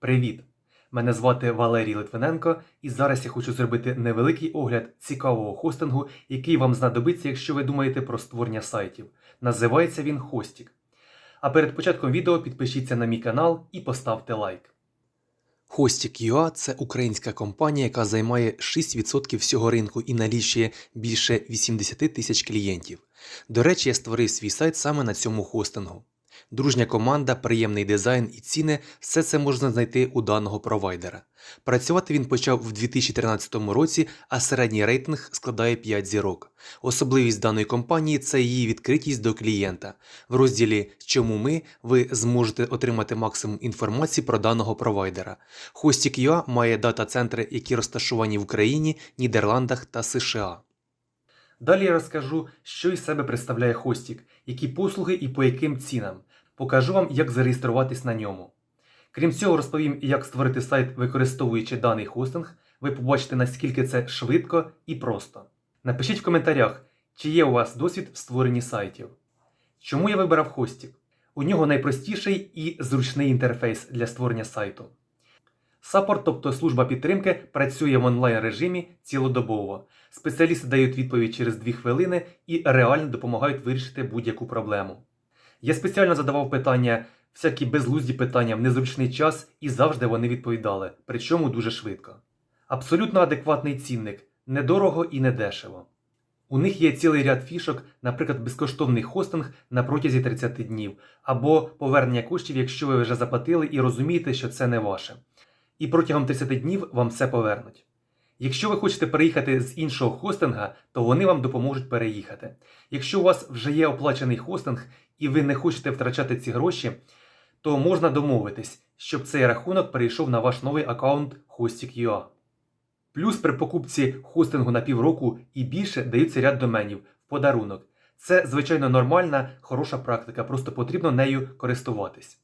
Привіт! Мене звати Валерій Литвиненко, і зараз я хочу зробити невеликий огляд цікавого хостингу, який вам знадобиться, якщо ви думаєте про створення сайтів. Називається він Хостік. А перед початком відео підпишіться на мій канал і поставте лайк. Hostik.ua – це українська компанія, яка займає 6% всього ринку і налічує більше 80 тисяч клієнтів. До речі, я створив свій сайт саме на цьому хостингу. Дружня команда, приємний дизайн і ціни все це можна знайти у даного провайдера. Працювати він почав в 2013 році, а середній рейтинг складає 5 зірок. Особливість даної компанії це її відкритість до клієнта. В розділі Чому ми ви зможете отримати максимум інформації про даного провайдера. Hostik.ua має дата-центри, які розташовані в Україні, Нідерландах та США. Далі я розкажу, що із себе представляє Хостік, які послуги і по яким цінам. Покажу вам, як зареєструватись на ньому. Крім цього, розповім, як створити сайт, використовуючи даний хостинг. Ви побачите, наскільки це швидко і просто. Напишіть в коментарях, чи є у вас досвід в створенні сайтів. Чому я вибрав Хостік? У нього найпростіший і зручний інтерфейс для створення сайту. Саппорт, тобто служба підтримки, працює в онлайн режимі цілодобово. Спеціалісти дають відповідь через 2 хвилини і реально допомагають вирішити будь-яку проблему. Я спеціально задавав питання, всякі безглузді питання в незручний час, і завжди вони відповідали, причому дуже швидко. Абсолютно адекватний цінник, недорого і недешево. У них є цілий ряд фішок, наприклад, безкоштовний хостинг на протязі 30 днів, або повернення коштів, якщо ви вже заплатили і розумієте, що це не ваше. І протягом 30 днів вам все повернуть. Якщо ви хочете переїхати з іншого хостинга, то вони вам допоможуть переїхати. Якщо у вас вже є оплачений хостинг і ви не хочете втрачати ці гроші, то можна домовитись, щоб цей рахунок перейшов на ваш новий аккаунт Hostik.ua. Плюс при покупці хостингу на півроку і більше даються ряд доменів в подарунок. Це, звичайно, нормальна, хороша практика, просто потрібно нею користуватись.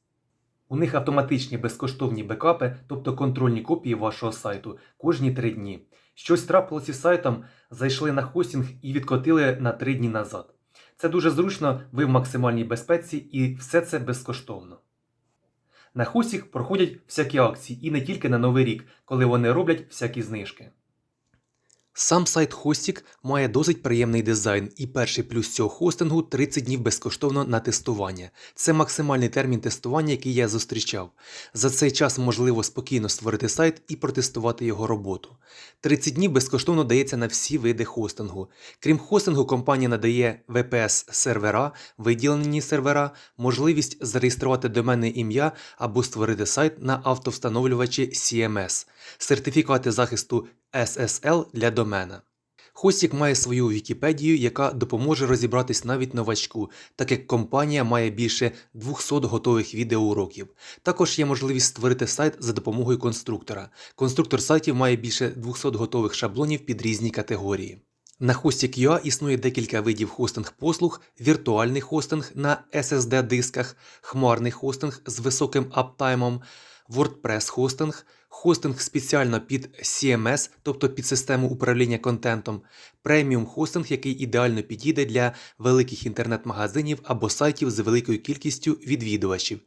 У них автоматичні безкоштовні бекапи, тобто контрольні копії вашого сайту кожні 3 дні. Щось трапилося з сайтом, зайшли на хостинг і відкотили на 3 дні назад. Це дуже зручно, ви в максимальній безпеці і все це безкоштовно. На хостінг проходять всякі акції і не тільки на Новий рік, коли вони роблять всякі знижки. Сам сайт Хостік має досить приємний дизайн, і перший плюс цього хостингу 30 днів безкоштовно на тестування. Це максимальний термін тестування, який я зустрічав. За цей час можливо спокійно створити сайт і протестувати його роботу. 30 днів безкоштовно дається на всі види хостингу. Крім хостингу, компанія надає VPS-сервера, виділені сервера, можливість зареєструвати доменне ім'я або створити сайт на автовстановлювачі CMS, сертифікати захисту SSL для домена. Хостік має свою Вікіпедію, яка допоможе розібратись навіть новачку, так як компанія має більше 200 готових відеоуроків. Також є можливість створити сайт за допомогою конструктора. Конструктор сайтів має більше 200 готових шаблонів під різні категорії. На Hostik.ua існує декілька видів хостинг-послуг, віртуальний хостинг на SSD-дисках, хмарний хостинг з високим аптаймом, WordPress хостинг, хостинг спеціально під CMS, тобто під систему управління контентом, преміум хостинг, який ідеально підійде для великих інтернет-магазинів або сайтів з великою кількістю відвідувачів,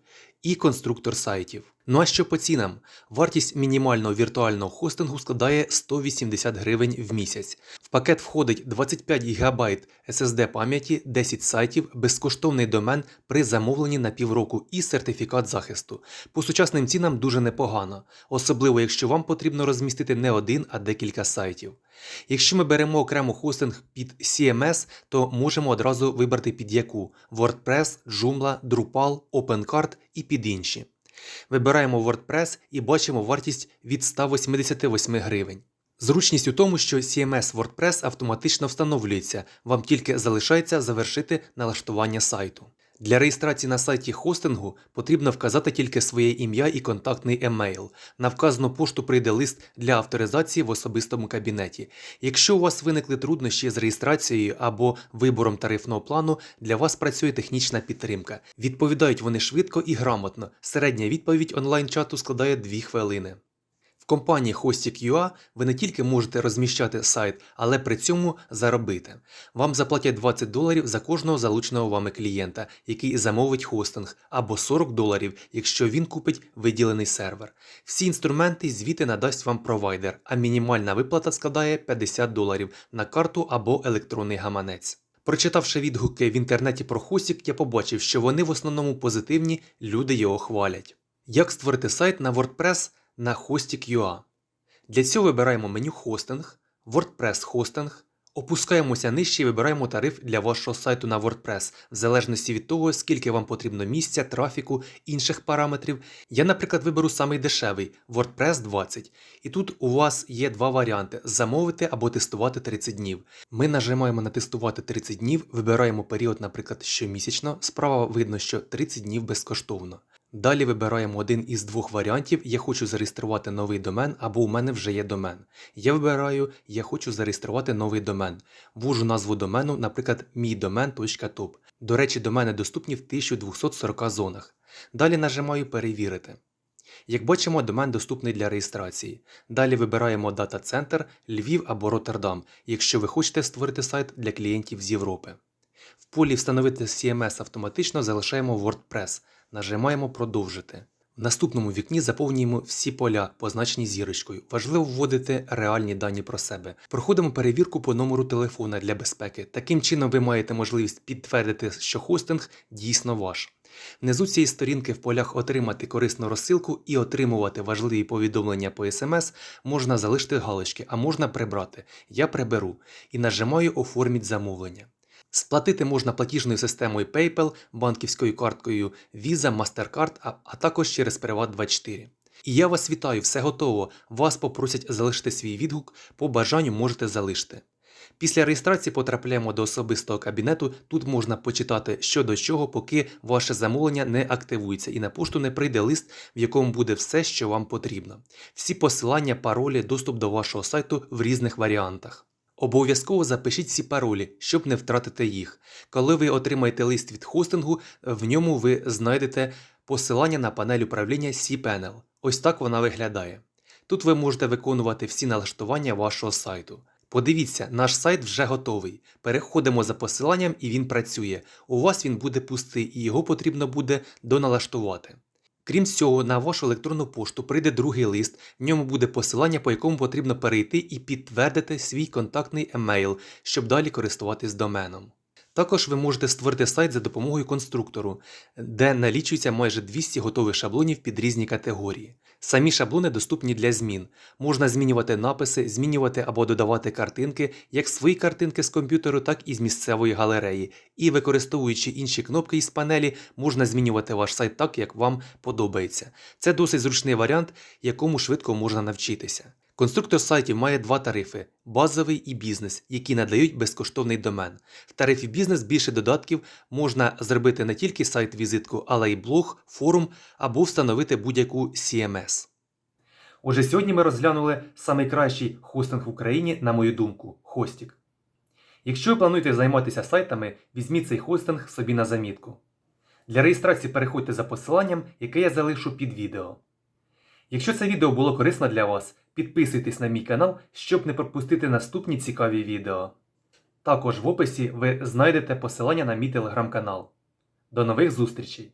і конструктор сайтів. Ну а що по цінам? Вартість мінімального віртуального хостингу складає 180 гривень в місяць. В пакет входить 25 ГБ SSD пам'яті, 10 сайтів, безкоштовний домен при замовленні на півроку і сертифікат захисту. По сучасним цінам дуже непогано, особливо якщо вам потрібно розмістити не один, а декілька сайтів. Якщо ми беремо окремо хостинг під CMS, то можемо одразу вибрати під яку WordPress, Joomla, Drupal, OpenCart і під інші. Вибираємо WordPress і бачимо вартість від 188 гривень. Зручність у тому, що CMS WordPress автоматично встановлюється, вам тільки залишається завершити налаштування сайту. Для реєстрації на сайті хостингу потрібно вказати тільки своє ім'я і контактний емейл. На вказану пошту прийде лист для авторизації в особистому кабінеті. Якщо у вас виникли труднощі з реєстрацією або вибором тарифного плану, для вас працює технічна підтримка. Відповідають вони швидко і грамотно. Середня відповідь онлайн-чату складає 2 хвилини. Компанії Hostik.ua ви не тільки можете розміщати сайт, але при цьому заробити. Вам заплатять 20 доларів за кожного залученого вами клієнта, який замовить хостинг, або 40 доларів, якщо він купить виділений сервер. Всі інструменти і звіти надасть вам провайдер, а мінімальна виплата складає 50 доларів на карту або електронний гаманець. Прочитавши відгуки в інтернеті про Hostik, я побачив, що вони в основному позитивні, люди його хвалять. Як створити сайт на WordPress на Hostik.ua? Для цього вибираємо меню Хостинг, WordPress Хостинг, опускаємося нижче і вибираємо тариф для вашого сайту на WordPress, в залежності від того, скільки вам потрібно місця, трафіку, інших параметрів. Я, наприклад, виберу самий дешевий WordPress 20. І тут у вас є два варіанти: замовити або тестувати 30 днів. Ми нажимаємо на тестувати 30 днів, вибираємо період, наприклад, щомісячно. Справа видно, що 30 днів безкоштовно. Далі вибираємо один із двох варіантів. Я хочу зареєструвати новий домен або у мене вже є домен. Я вибираю Я хочу зареєструвати новий домен. Ввожу назву домену, наприклад, мійдомен.топ. До речі, домени доступні в 1240 зонах. Далі нажимаю Перевірити. Як бачимо, домен доступний для реєстрації. Далі вибираємо дата-центр Львів або Роттердам, якщо ви хочете створити сайт для клієнтів з Європи. В полі Встановити CMS автоматично залишаємо WordPress. Нажимаємо Продовжити. В наступному вікні заповнюємо всі поля, позначені зірочкою. Важливо вводити реальні дані про себе. Проходимо перевірку по номеру телефона для безпеки. Таким чином ви маєте можливість підтвердити, що хостинг дійсно ваш. Внизу цієї сторінки в полях Отримати корисну розсилку і отримувати важливі повідомлення по смс можна залишити галочки, а можна прибрати. Я приберу і нажимаю Оформіть замовлення. Сплатити можна платіжною системою PayPal, банківською карткою Visa, MasterCard, а, також через Privat24. І я вас вітаю, все готово. Вас попросять залишити свій відгук, по бажанню можете залишити. Після реєстрації потрапляємо до особистого кабінету. Тут можна почитати що до чого, поки ваше замовлення не активується і на пошту не прийде лист, в якому буде все, що вам потрібно. Всі посилання, паролі, доступ до вашого сайту в різних варіантах. Обов'язково запишіть всі паролі, щоб не втратити їх. Коли ви отримаєте лист від хостингу, в ньому ви знайдете посилання на панель управління cPanel. Ось так вона виглядає. Тут ви можете виконувати всі налаштування вашого сайту. Подивіться, наш сайт вже готовий. Переходимо за посиланням і він працює. У вас він буде пустий і його потрібно буде доналаштувати. Крім цього, на вашу електронну пошту прийде другий лист, в ньому буде посилання, по якому потрібно перейти і підтвердити свій контактний емейл, щоб далі користуватись доменом. Також ви можете створити сайт за допомогою конструктору, де налічується майже 200 готових шаблонів під різні категорії. Самі шаблони доступні для змін. Можна змінювати написи, змінювати або додавати картинки, як свої картинки з комп'ютеру, так і з місцевої галереї. І використовуючи інші кнопки із панелі, можна змінювати ваш сайт так, як вам подобається. Це досить зручний варіант, якому швидко можна навчитися. Конструктор сайтів має два тарифи базовий і бізнес, які надають безкоштовний домен. В тарифі бізнес більше додатків можна зробити не тільки сайт-візитку, але й блог, форум або встановити будь-яку CMS. Отже, сьогодні ми розглянули найкращий хостинг в Україні, на мою думку, Хостік. Якщо ви плануєте займатися сайтами, візьміть цей хостинг собі на замітку. Для реєстрації переходьте за посиланням, яке я залишу під відео. Якщо це відео було корисно для вас, підписуйтесь на мій канал, щоб не пропустити наступні цікаві відео. Також в описі ви знайдете посилання на мій телеграм-канал. До нових зустрічей!